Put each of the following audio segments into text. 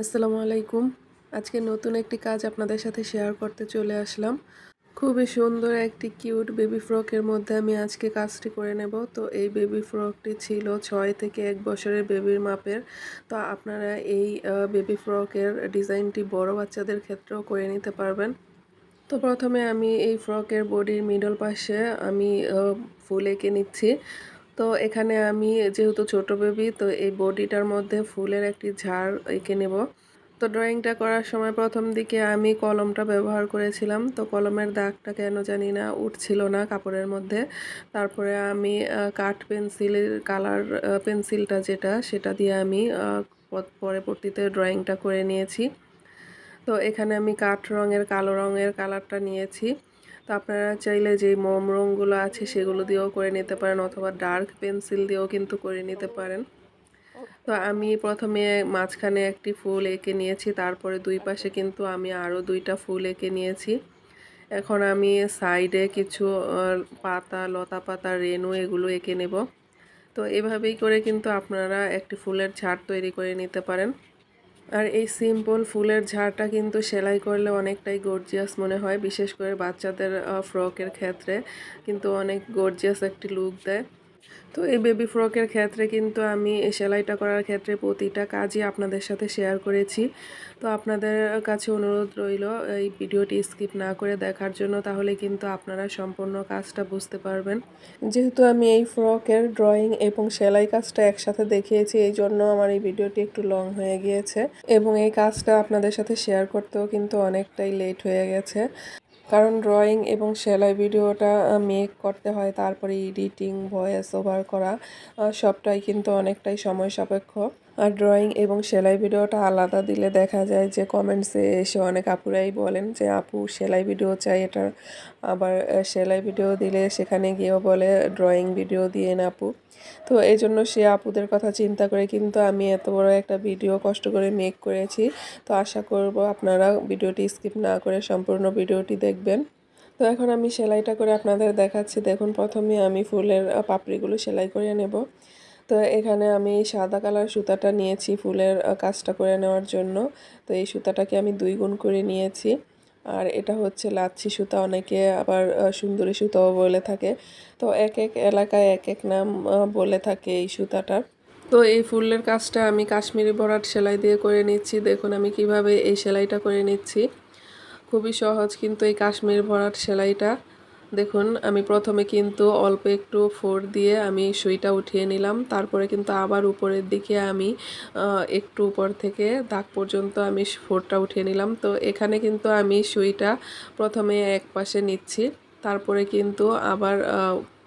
আসসালামু আলাইকুম। আজকে নতুন একটি কাজ আপনাদের সাথে শেয়ার করতে চলে আসলাম। খুবই সুন্দর একটি কিউট বেবি ফ্রকের মধ্যে আমি আজকে কাজটি করে নেব। তো এই বেবি ফ্রকটি ছিল ছয় থেকে এক বছরের বেবির মাপের। তো আপনারা এই বেবি ফ্রকের ডিজাইনটি বড় বাচ্চাদের ক্ষেত্রেও করে নিতে পারবেন। তো প্রথমে আমি এই ফ্রকের বডির মিডল পাশে আমি ফুল এঁকে নিচ্ছি। তো এখানে আমি যেহেতু ছোট বেবি তো এই বডিটার মধ্যে ফুলের একটি ঝাড় এঁকে নেব। তো ড্রয়িংটা করার সময় প্রথম দিকে আমি কলমটা ব্যবহার করেছিলাম। তো কলমের দাগটা কেন জানি না, উঠছিল না কাপড়ের মধ্যে। তারপরে আমি কাঠ পেন্সিলের কালার পেন্সিলটা যেটা, সেটা দিয়ে আমি পরবর্তীতে ড্রয়িংটা করে নিয়েছি। তো এখানে আমি কাঠ রঙের, কালো রঙের কালারটা নিয়েছি। তো আপনারা চাইলে যে মোম রঙগুলো আছে সেগুলো দিয়েও করে নিতে পারেন অথবা ডার্ক পেন্সিল দিয়েও কিন্তু করে নিতে পারেন। তো আমি প্রথমে মাঝখানে একটি ফুল এঁকে নিয়েছি, তারপরে দুই পাশে কিন্তু আমি আরও দুইটা ফুল এঁকে নিয়েছি। এখন আমি সাইডে কিছু পাতা, লতা পাতা, রেনু এগুলো এঁকে নেব। তো এভাবেই করে কিন্তু আপনারা একটি ফুলের ঝাড় তৈরি করে নিতে পারেন। আর এই সিম্পল ফুলের ঝাড়টা কিন্তু সেলাই করলে অনেকটাই গর্জিয়াস মনে হয়, বিশেষ করে বাচ্চাদের ফ্রকের ক্ষেত্রে। কিন্তু অনেক গর্জিয়াস একটি লুক দেয়। তো এই বেবি ফ্রকের ক্ষেত্রে কিন্তু আমি সেলাইটা করার ক্ষেত্রে প্রতিটা কাজই আপনাদের সাথে শেয়ার করেছি। তো আপনাদের কাছে অনুরোধ রইল, এই ভিডিওটি স্কিপ না করে দেখার জন্য তাহলে কিন্তু আপনারা সম্পূর্ণ কাজটা বুঝতে পারবেন। যেহেতু আমি এই ফ্রকের ড্রয়িং এবং সেলাই কাজটা একসাথে দেখিয়েছি, এই জন্য আমার এই ভিডিওটি একটু লং হয়ে গিয়েছে এবং এই কাজটা আপনাদের সাথে শেয়ার করতেও কিন্তু অনেকটাই লেট হয়ে গেছে। কারণ ড্রয়িং এবং সেলাই ভিডিওটা মেক করতে হয়, তারপরে এডিটিং ভয়েস ওভার করা সবটাই কিন্তু অনেকটাই সময় সাপেক্ষ। আর ড্রয়িং এবং সেলাই ভিডিওটা আলাদা দিলে দেখা যায় যে কমেন্টসে এসে অনেক আপুরাই বলেন যে, আপু, সেলাই ভিডিও চাই। এটা আবার সেলাই ভিডিও দিলে সেখানে গিয়েও বলে ড্রয়িং ভিডিও দিয়ে না আপু। তো এই জন্য সে আপুদের কথা চিন্তা করে কিন্তু আমি এত বড় একটা ভিডিও কষ্ট করে মেক করেছি। তো আশা করব আপনারা ভিডিওটি স্কিপ না করে সম্পূর্ণ ভিডিওটি দেখবেন। তো এখন আমি সেলাইটা করে আপনাদের দেখাচ্ছি। দেখুন, প্রথমে আমি ফুলের পাপড়িগুলো সেলাই করে নেব। তো এখানে আমি সাদা কালার সুতাটা নিয়েছি ফুলের কাজটা করে নেওয়ার জন্য। তো এই সুতাটাকে আমি দুই গুণ করে নিয়েছি। আর এটা হচ্ছে লাচ্ছি সুতা, অনেকে আবার সুন্দরী সুতাও বলে থাকে। তো এক এক এলাকায় এক এক নাম বলে থাকে এই সুতাটার তো এই ফুলের কাজটা আমি কাশ্মীরি বরাট সেলাই দিয়ে করে নিচ্ছি। দেখুন আমি কীভাবে এই সেলাইটা করে নিচ্ছি। খুবই সহজ কিন্তু এই কাশ্মীর ভরাট সেলাইটা। দেখুন, আমি প্রথমে কিন্তু অল্প একটু ফোর দিয়ে আমি সুইটা উঠিয়ে নিলাম। তারপরে কিন্তু আবার উপরের দিকে আমি একটু উপর থেকে দাগ পর্যন্ত আমি ফোরটা উঠিয়ে নিলাম। তো এখানে কিন্তু আমি সুইটা প্রথমে এক পাশে নিচ্ছি। তারপরে কিন্তু আবার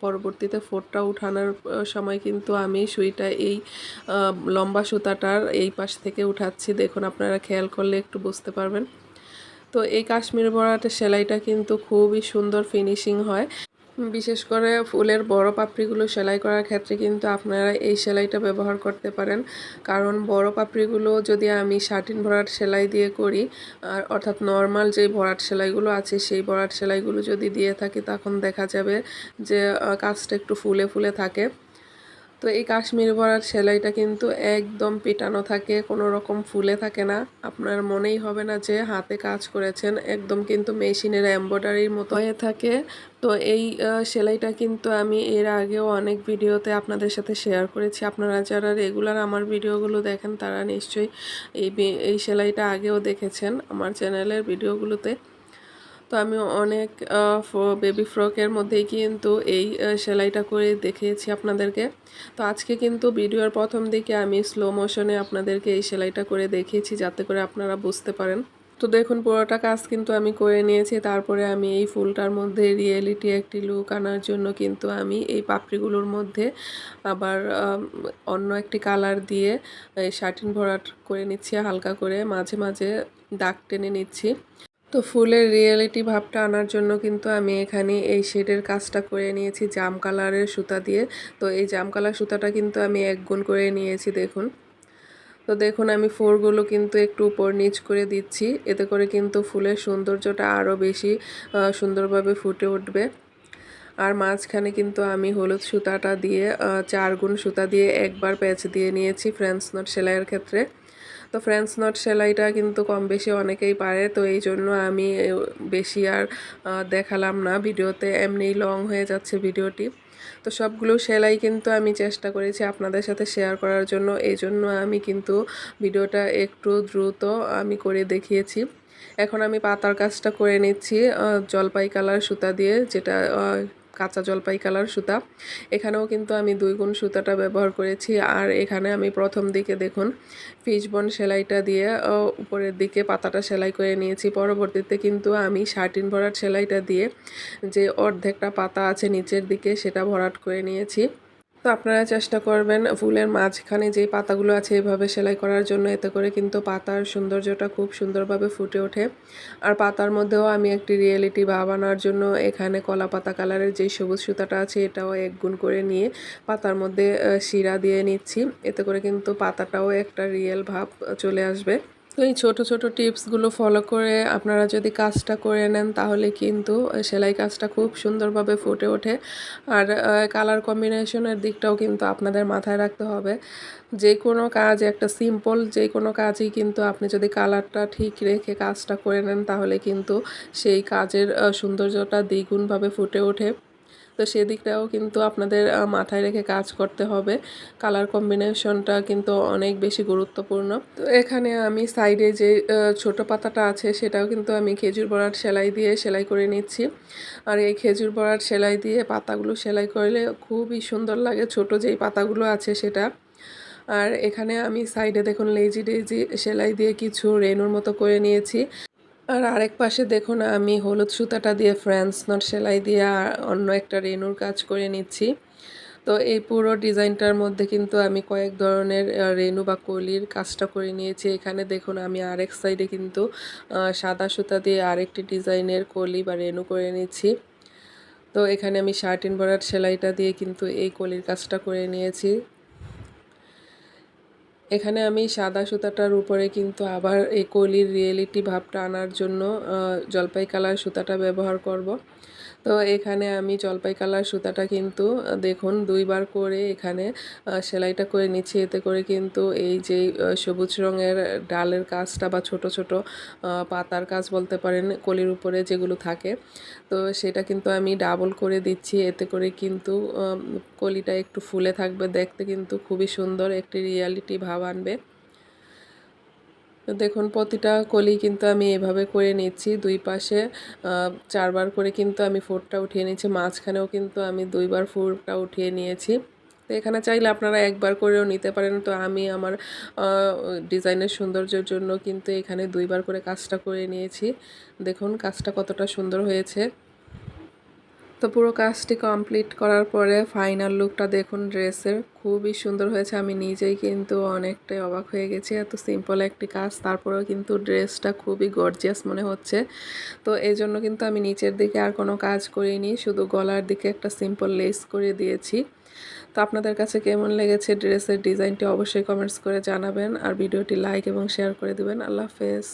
পরবর্তীতে ফোরটা উঠানোর সময় কিন্তু আমি সুইটা এই লম্বা সুতাটার এই পাশ থেকে উঠাচ্ছি। দেখুন, আপনারা খেয়াল করলে একটু বুঝতে পারবেন। তো এই কাশ্মীর বড়াটের সেলাইটা কিন্তু খুবই সুন্দর ফিনিশিং হয়। বিশেষ করে ফুলের বড় পাপড়িগুলো সেলাই করার ক্ষেত্রে কিন্তু আপনারা এই সেলাইটা ব্যবহার করতে পারেন। কারণ বড় পাপড়িগুলো যদি আমি শার্টিন ভরাট সেলাই দিয়ে করি, আর অর্থাৎ নর্মাল যে ভরাট সেলাইগুলো আছে, সেই ভরাট সেলাইগুলো যদি দিয়ে থাকি, তখন দেখা যাবে যে কাজটা একটু ফুলে ফুলে থাকে। তো এই কাশ্মীর ভরার সেলাইটা কিন্তু একদম পেটানো থাকে, কোনো রকম ফুলে থাকে না। আপনার মনেই হবে না যে হাতে কাজ করেছেন, একদম কিন্তু মেশিনের এম্ব্রয়ডারির মতো হয়ে থাকে। তো এই সেলাইটা কিন্তু আমি এর আগেও অনেক ভিডিওতে আপনাদের সাথে শেয়ার করেছি। আপনারা যারা রেগুলার আমার ভিডিওগুলো দেখেন, তারা নিশ্চয়ই এই এই সেলাইটা আগেও দেখেছেন। আমার চ্যানেলের ভিডিওগুলোতে তো আমি অনেক বেবি ফ্রকের মধ্যেই কিন্তু এই সেলাইটা করে দেখিয়েছি আপনাদেরকে। তো আজকে কিন্তু ভিডিওর প্রথম দিকে আমি স্লো মোশনে আপনাদেরকে এই সেলাইটা করে দেখিয়েছি যাতে করে আপনারা বুঝতে পারেন। তো দেখুন, পুরোটা কাজ কিন্তু আমি করে নিয়েছি। তারপরে আমি এই ফুলটার মধ্যে রিয়েলিটি একটি লুক আনার জন্য কিন্তু আমি এই পাপড়িগুলোর মধ্যে আবার অন্য একটি কালার দিয়ে, এই শার্টিন ভরাট করে নিচ্ছি, হালকা করে মাঝে মাঝে দাগ টেনে নিচ্ছি। তো ফুলের রিয়েলিটি ভাবটা আনার জন্য কিন্তু আমি এখানে এই শেডের কাজটা করে নিয়েছি জাম কালারের সুতা দিয়ে। তো এই জাম কালার সুতাটা কিন্তু আমি এক গুণ করে নিয়েছি, দেখুন। তো দেখুন, আমি ফোরগুলো কিন্তু একটু উপর নিচ করে দিচ্ছি, এতে করে কিন্তু ফুলের সৌন্দর্যটা আরও বেশি সুন্দরভাবে ফুটে উঠবে। আর মাঝখানে কিন্তু আমি হলুদ সুতাটা দিয়ে চার গুণ সুতা দিয়ে একবার প্যাচ দিয়ে নিয়েছি ফ্রেন্স নট সেলাইয়ের ক্ষেত্রে। তো ফ্রেন্স নট সেলাইটা কিন্তু কম বেশি অনেকেই পারে, তো এই জন্য আমি বেশি আর দেখালাম না ভিডিওতে, এমনি লং হয়ে যাচ্ছে ভিডিওটি। তো সবগুলো সেলাই কিন্তু আমি চেষ্টা করেছি আপনাদের সাথে শেয়ার করার জন্য, এই জন্য আমি কিন্তু ভিডিওটা একটু দ্রুত আমি করে দেখিয়েছি। এখন আমি পাতার কাজটা করে নিচ্ছি জলপাই কালার সুতা দিয়ে, যেটা কাঁচা জলপাই কালার সুতা। এখানেও কিন্তু আমি দুই গুণ সুতাটা ব্যবহার করেছি। আর এখানে আমি প্রথম দিকে দেখুন, ফিশবন সেলাইটা দিয়ে উপরের দিকে পাতাটা সেলাই করে নিয়েছি। পরবর্তীতে কিন্তু আমি শার্টিন ভরাট সেলাইটা দিয়ে যে অর্ধেকটা পাতা আছে নিচের দিকে সেটা ভরাট করে নিয়েছি। তো আপনারা চেষ্টা করবেন ফুলের মাঝখানে যে পাতাগুলো আছে এভাবে সেলাই করার জন্য। এতে করে কিন্তু পাতার সৌন্দর্যটা খুব সুন্দরভাবে ফুটে ওঠে। আর পাতার মধ্যেও আমি একটি রিয়েলিটি ভাব আনার জন্য এখানে কলা পাতা কালারের যে সবুজ সুতাটা আছে এটাও এক গুণ করে নিয়ে পাতার মধ্যে শিরা দিয়ে নিচ্ছি। এতে করে কিন্তু পাতাটাও একটা রিয়েল ভাব চলে আসবে। তো এই ছোট ছোট টিপসগুলো ফলো করে আপনারা যদি কাজটা করে নেন, তাহলে কিন্তু সেলাই কাজটা খুব সুন্দরভাবে ফুটে ওঠে। আর কালার কম্বিনেশনের দিকটাও কিন্তু আপনাদের মাথায় রাখতে হবে। যে কোনো কাজ, একটা সিম্পল যে কোনো কাজই কিন্তু আপনি যদি কালারটা ঠিক রেখে কাজটা করে নেন, তাহলে কিন্তু সেই কাজের সৌন্দর্যটা দ্বিগুণভাবে ফুটে ওঠে। তো সেদিকটাও কিন্তু আপনাদের মাথায় রেখে কাজ করতে হবে। কালার কম্বিনেশনটা কিন্তু অনেক বেশি গুরুত্বপূর্ণ। তো এখানে আমি সাইডে যে ছোট পাতাটা আছে সেটাও কিন্তু আমি খেজুর বড়ার সেলাই দিয়ে সেলাই করে নিচ্ছি। আর এই খেজুর বড়ার সেলাই দিয়ে পাতাগুলো সেলাই করলে খুবই সুন্দর লাগে, ছোট যেই পাতাগুলো আছে সেটা। আর এখানে আমি সাইডে দেখুন লেজি ডেজি সেলাই দিয়ে কিছু রেনুর মতো করে নিয়েছি। আর আরেক পাশে দেখুন, আমি হলুদ সুতাটা দিয়ে ফ্রান্স নট সেলাই দিয়ে অন্য একটা রেনুর কাজ করে নিচ্ছি। তো এই পুরো ডিজাইনটার মধ্যে কিন্তু আমি কয়েক ধরনের রেনু বা কলির কাজটা করে নিয়েছি। এখানে দেখুন, আমি আরেক সাইডে কিন্তু সাদা সুতা দিয়ে আরেকটি ডিজাইনের কলি বা রেনু করে নিচ্ছি। তো এখানে আমি শার্টিন বরাট সেলাইটা দিয়ে কিন্তু এই কলির কাজটা করে নিয়েছি। এখানে আমি সাদা সুতাটার উপরে কিন্তু আবার এই কলির রিয়েলিটি ভাবটা আনার জন্য জলপাই কালার সুতাটা ব্যবহার করব। তো এখানে আমি জলপাই কালার সুতাটা কিন্তু, দেখুন, দুইবার করে এখানে সেলাইটা করে নিচ্ছি। এতে করে কিন্তু এই যে সবুজ রঙের ডালের কাজটা বা ছোট ছোট পাতার কাজ বলতে পারেন, কলির উপরে যেগুলো থাকে, তো সেটা কিন্তু আমি ডাবল করে দিচ্ছি। এতে করে কিন্তু কলিটা একটু ফুলে থাকবে, দেখতে কিন্তু খুবই সুন্দর, একটি রিয়ালিটি ভাব আনবে। দেখুন, প্রতিটা কলি কিন্তু আমি এভাবে করে নিচ্ছি। দুই পাশে চারবার করে কিন্তু আমি ফোরটা উঠিয়ে নিচ্ছি। মাঝখানেও কিন্তু আমি দুইবার ফোরটা উঠিয়ে নিয়েছি। তো এখানে চাইলে আপনারা একবার করেও নিতে পারেন। তো আমি আমার ডিজাইনের সৌন্দর্যের জন্য কিন্তু এখানে দুইবার করে কাজটা করে নিয়েছি। দেখুন, কাজটা কতটা সুন্দর হয়েছে। তো পুরো কাজটি কমপ্লিট করার পরে ফাইনাল লুকটা দেখুন ড্রেসের। খুবই সুন্দর হয়েছে। আমি নিজেই কিন্তু অনেকটাই অবাক হয়ে গেছি। এত সিম্পল একটি কাজ। তারপরেও কিন্তু ড্রেসটা খুবই গর্জিয়াস মনে হচ্ছে। তো এই জন্য কিন্তু আমি নিচের দিকে আর কোনো কাজ করিনি। শুধু গলার দিকে একটা সিম্পল লেস করে দিয়েছি। তো আপনাদের কাছে কেমন লেগেছে ড্রেসের ডিজাইনটি অবশ্যই কমেন্টস করে জানাবেন। আর ভিডিওটি লাইক এবং শেয়ার করে দেবেন। আল্লাহ হাফেজ।